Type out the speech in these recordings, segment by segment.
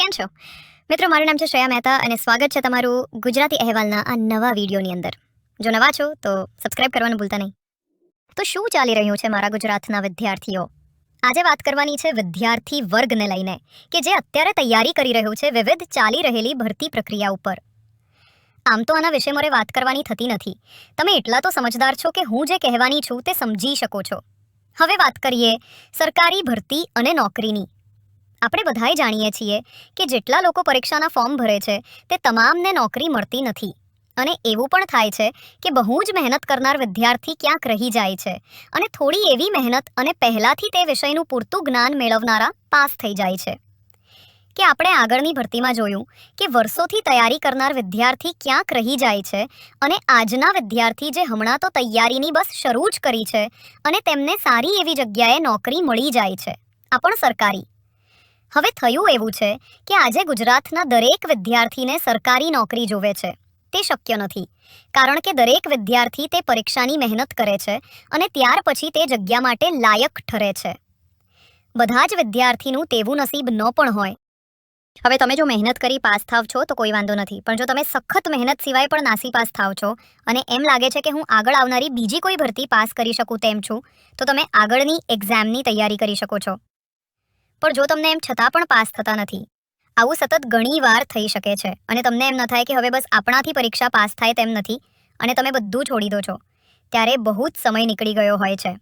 કેમ છો? મિત્રો, મારું નામ છે શ્રેયા મહેતા અને સ્વાગત છે તમારું ગુજરાતી અહેવાલના આ નવા વિડીયોની અંદર. જો નવા છો, તો સબસ્ક્રાઇબ કરવાનું ભૂલતા નહીં. તો શું ચાલી રહ્યું છે મારા ગુજરાતના વિદ્યાર્થીઓ? આજે વાત કરવાની છે વિદ્યાર્થી વર્ગને લઈને, કે જે અત્યારે તૈયારી કરી રહ્યું છે વિવિધ ચાલી રહેલી ભરતી પ્રક્રિયા ઉપર. આમ તો આના વિશે મારે વાત કરવાની થતી નથી. તમે એટલા તો સમજદાર છો કે હું જે કહેવાની છું તે સમજી શકો છો. હવે વાત કરીએ સરકારી ભરતી અને નોકરીની. આપણે બધાએ જાણીએ છીએ કે જેટલા લોકો પરીક્ષાના ફોર્મ ભરે છે, તે તમામને નોકરી મળતી નથી. અને એવું પણ થાય છે કે બહુ જ મહેનત કરનાર વિદ્યાર્થી ક્યાંક રહી જાય છે અને થોડી એવી મહેનત અને પહેલાંથી તે વિષયનું પૂરતું જ્ઞાન મેળવનારા પાસ થઈ જાય છે. કે આપણે આગળની ભરતીમાં જોયું કે વર્ષોથી તૈયારી કરનાર વિદ્યાર્થી ક્યાંક રહી જાય છે અને આજના વિદ્યાર્થી જે હમણાં તો તૈયારીની બસ શરૂ જ કરી છે અને તેમને સારી એવી જગ્યાએ નોકરી મળી જાય છે. આ પણ સરકારી હવે થયું એવું છે કે આજે ગુજરાતના દરેક વિદ્યાર્થીને સરકારી નોકરી જોવે છે. તે શક્ય નથી. કારણ કે દરેક વિદ્યાર્થી તે પરીક્ષાની મહેનત કરે છે અને ત્યાર પછી તે જગ્યા માટે લાયક ઠરે છે. બધા જ વિદ્યાર્થીનું તેવું નસીબ ન પણ હોય. હવે તમે જો મહેનત કરી પાસ થાવ છો તો કોઈ વાંધો નથી. પણ જો તમે સખત મહેનત સિવાય પણ નાસી પાસ થાવ છો અને એમ લાગે છે કે હું આગળ આવનારી બીજી કોઈ ભરતી પાસ કરી શકું તેમ છું, તો તમે આગળની એક્ઝામની તૈયારી કરી શકો છો. પણ જો તમને એમ છતાં પણ પાસ થતા નથી, આવું સતત ઘણી વાર થઈ શકે છે અને તમને એમ ન થાય કે હવે બસ આપણાથી પરીક્ષા પાસ થાય તેમ નથી અને તમે બધું છોડી દો છો, ત્યારે બહુ જ સમય નીકળી ગયો હોય છે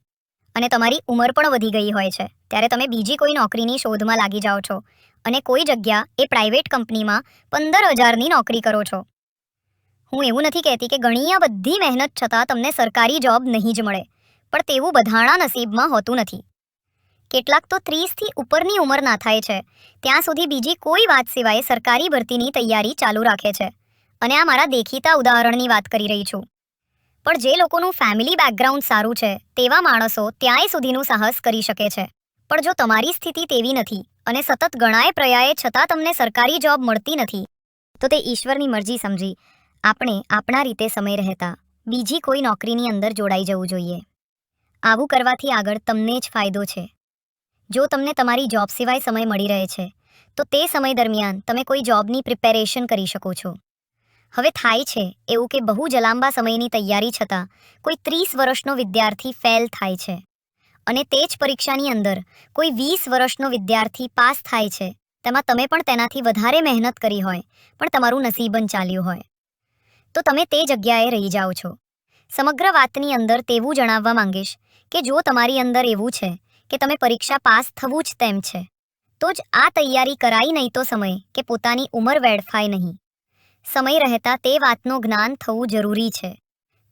અને તમારી ઉંમર પણ વધી ગઈ હોય છે, ત્યારે તમે બીજી કોઈ નોકરીની શોધમાં લાગી જાઓ છો અને કોઈ જગ્યા એ પ્રાઇવેટ કંપનીમાં પંદર હજારની નોકરી કરો છો. હું એવું નથી કહેતી કે ઘણી આ બધી મહેનત છતાં તમને સરકારી જોબ નહીં જ મળે, પણ તેવું બધાણા નસીબમાં હોતું નથી. કેટલાક તો ત્રીસથી ઉપરની ઉંમરના થાય છે. ત્યાં સુધી બીજી કોઈ વાત સિવાય સરકારી ભરતીની તૈયારી ચાલુ રાખે છે. અને આ મારા દેખીતા ઉદાહરણની વાત કરી રહી છું. પણ જે લોકોનું ફેમિલી બેકગ્રાઉન્ડ સારું છે, તેવા માણસો ત્યાંય સુધીનું સાહસ કરી શકે છે. પણ જો તમારી સ્થિતિ તેવી નથી અને સતત ગણાય પ્રયાએ છતાં તમને સરકારી જોબ મળતી નથી, તો તે ઈશ્વરની મરજી સમજી. આપણે આપણા રીતે સમય રહેતા બીજી કોઈ નોકરીની અંદર જોડાઈ જવું જોઈએ. આવું કરવાથી આગળ તમને જ ફાયદો છે. જો તમને તમારી જોબ સિવાય સમય મળી રહે છે, તો તે સમય દરમિયાન તમે કોઈ જોબની પ્રિપેરેશન કરી શકો છો. હવે થાય છે એવું કે બહુ જ લાંબા સમયની તૈયારી છતાં કોઈ ત્રીસ વર્ષનો વિદ્યાર્થી ફેલ થાય છે. અને તે જ પરીક્ષાની અંદર કોઈ વીસ વર્ષનો વિદ્યાર્થી પાસ થાય છે, તેમાં તમે પણ તેનાથી વધારે મહેનત કરી હોય, પણ તમારું નસીબન ચાલ્યું હોય. તો તમે તે જગ્યાએ રહી જાઓ છો. સમગ્ર વાતની અંદર તેવું જણાવવા માંગીશ કે જો તમારી અંદર એવું છે કે તમે પરીક્ષા પાસ થવું જ તેમ છે. તો જ આ તૈયારી કરાઈ નહીં તો સમય, કે પોતાની ઉંમર વેડફાય નહીં. સમય રહેતા તે વાતનું જ્ઞાન થવું જરૂરી છે.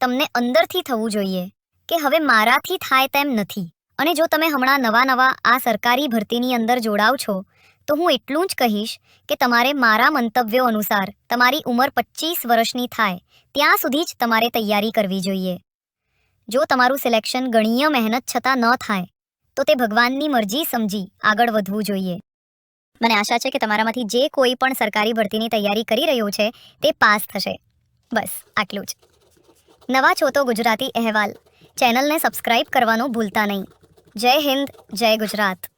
તમને અંદરથી થવું જોઈએ, કે હવે મારાથી થાય તેમ નથી. અને જો તમે હમણાં નવા નવા આ સરકારી ભરતીની અંદર જોડાવ છો, તો હું એટલું જ કહીશ, કે તમારે મારા મંતવ્યો અનુસાર તમારી ઉંમર પચીસ વર્ષની થાય, ત્યાં સુધી જ તમારે તૈયારી કરવી જોઈએ. જો તમારું સિલેક્શન ગણીય મહેનત છતાં ન થાય તો તે ભગવાનની મરજી સમજી, આગળ વધવું જોઈએ. મને આશા છે કે તમારામાંથી જે કોઈ પણ સરકારી ભરતીની તૈયારી કરી રહ્યું છે, તે પાસ થશે. બસ, આટલું જ. નવા છો તો ગુજરાતી અહેવાલ. ચેનલને સબસ્ક્રાઇબ કરવાનું ભૂલતા નહીં. જય હિન્દ, જય ગુજરાત.